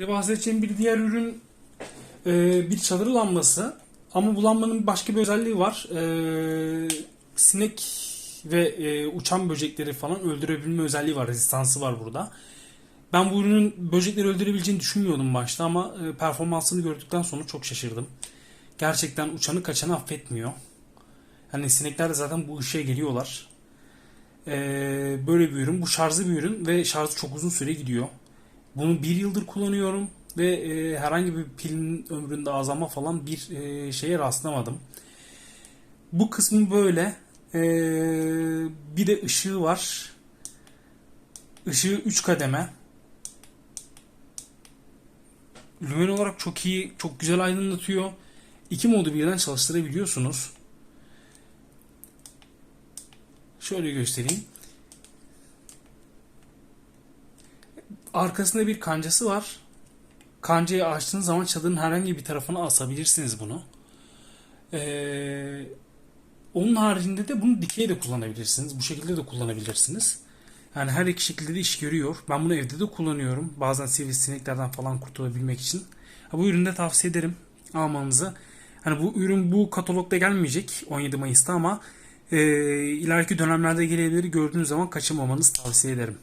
Size bahsedeceğim bir diğer ürün e, bir çadır lambası. Ama bu lambanın başka bir özelliği var. E, sinek ve e, uçan böcekleri falan öldürebilme özelliği var. Rezistansı var burada. Ben bu ürünün böcekleri öldürebileceğini düşünmüyordum başta ama e, performansını gördükten sonra çok şaşırdım. Gerçekten uçanı kaçanı affetmiyor. Hani sinekler de zaten bu ışığa geliyorlar. E, böyle bir ürün. Bu şarjlı bir ürün ve şarjı çok uzun süre gidiyor. Bunu bir yıldır kullanıyorum ve e, herhangi bir pilin ömründe azalma falan bir e, şeye rastlamadım. Bu kısmı böyle. E, bir de ışığı var. Işığı 3 kademe. Lümen olarak çok iyi, çok güzel aydınlatıyor. İki modu birden çalıştırabiliyorsunuz. Şöyle göstereyim. Arkasında bir kancası var. Kancayı açtığınız zaman çadırın herhangi bir tarafına asabilirsiniz bunu. Ee, onun haricinde de bunu dikey de kullanabilirsiniz. Bu şekilde de kullanabilirsiniz. Yani her iki şekilde de iş görüyor. Ben bunu evde de kullanıyorum. Bazen sivrisineklerden falan kurtulabilmek için. Ha, bu ürünü de tavsiye ederim almanızı. Hani bu ürün bu katalogda gelmeyecek 17 Mayıs'ta ama e, ileriki dönemlerde gelebilir. Gördüğünüz zaman kaçırmamanızı tavsiye ederim.